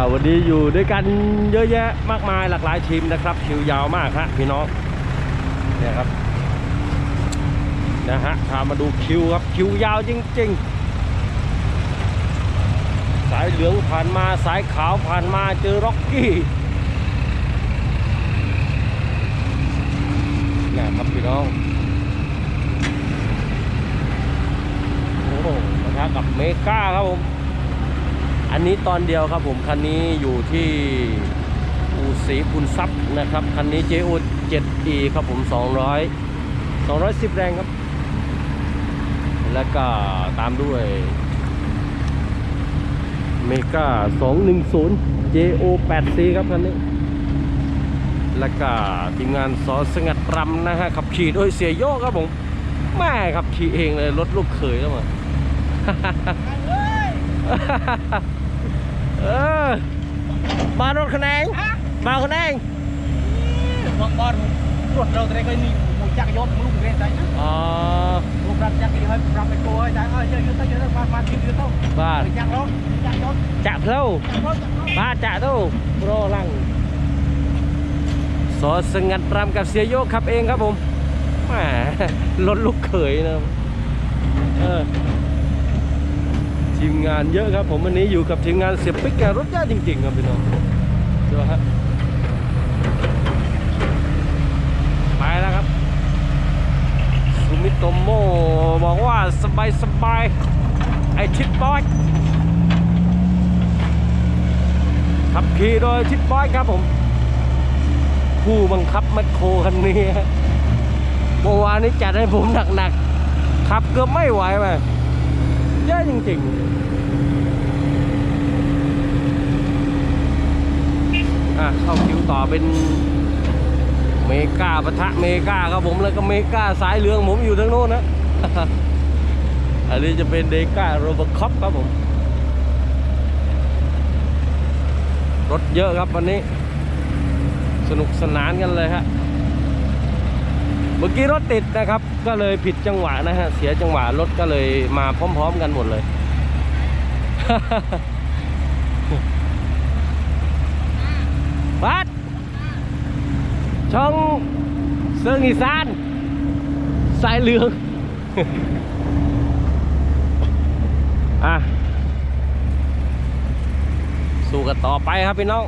าวันนี้อยู่ด้วยกันเยอะแยะมากมายหลากหลายทีมนะครับคิวยาวมากฮะพี่น้องเนี่ยครับนะฮะพามาดูคิวครับคิวยาวจริง ๆ สายเหลืองผ่านมาสายขาวผ่านมาเจอร็อกกี้นะครับพี่น้องโอ้โหปะทะกับเมกาครับผม อันนี้ตอนเดียวครับผมคันนี้อยู่ที่อูสีบุญทรัพย์นะครับคันนี้ JO 7E ครับผม 200 210 แรงครับ แล้วก็ตามด้วยเมกา210 JO 8C ครับคันนี้ แล้วก็ทีมงานสอสงัดรำนะฮะขับขี่โดยเสียโยกครับผมแม่ขับขี่เองเลยรถลูกเขยแล้วมั้ง มารถคะแนนมาคะแนนบางบอลรถเราตะได้ก็มีหมูจักรยนต์ลูกเรียนใจนะอ๋อลูกรับจักรยนต์รับไปโกยใจเออเยอะเยอะเยอะมามาทีเดียวเท่าบ้าจักรรถจักรรถจักรเท่าบ้าจักรเท่าโปรลังสอสงัดรำกับเสียโยกขับเองครับผมแหมรถลูกเขยนะเออ ทีมงานเยอะครับ ผมวันนี้อยู่กับทีมงานเสียปิ๊กแกรถเยอะจริงๆครับพี่น้องดูฮะไปแล้วครับซูมิโตโมบอกว่าสบายสบายไอทิปบอยขับขี่โดยทิปบอยครับผม ผู้บังคับแมคโครคันนี้เมื่อวานนี้จัดให้ผมหนักๆขับเกือบไม่ไหวไป เยอะจริงๆ อะ เข้าคิวต่อเป็นเมกาปะทะเมกาครับผมแล้วก็เมกาสายเหลืองผมอยู่ทางโน้นนะ อันนี้จะเป็นเดก้าโรบคอปครับผม รถเยอะครับวันนี้ สนุกสนานกันเลยฮะ เมื่อกี้รถติดนะครับ ก็เลยผิดจังหวะนะฮะ เสียจังหวะรถก็เลยมาพร้อม ๆ กันหมดเลย วัด ช่องเซิงอีสานสายเหลือง อะ สู้กันต่อไปครับพี่น้อง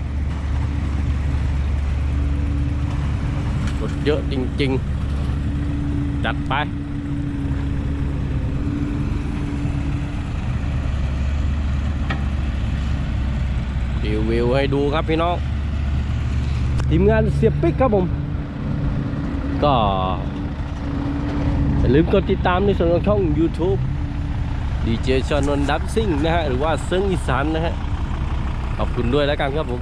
รถเยอะจริง ๆ จัดไปรีวิวให้ดูครับพี่น้องทีมงานเสียบปิ๊กครับผม ก็อย่าลืมกดติดตามในส่วนของช่อง YouTube ดีเจชอนนดับซิ่งนะฮะ หรือว่าเซิงอีสานนะฮะ ขอบคุณด้วยแล้วกันครับผม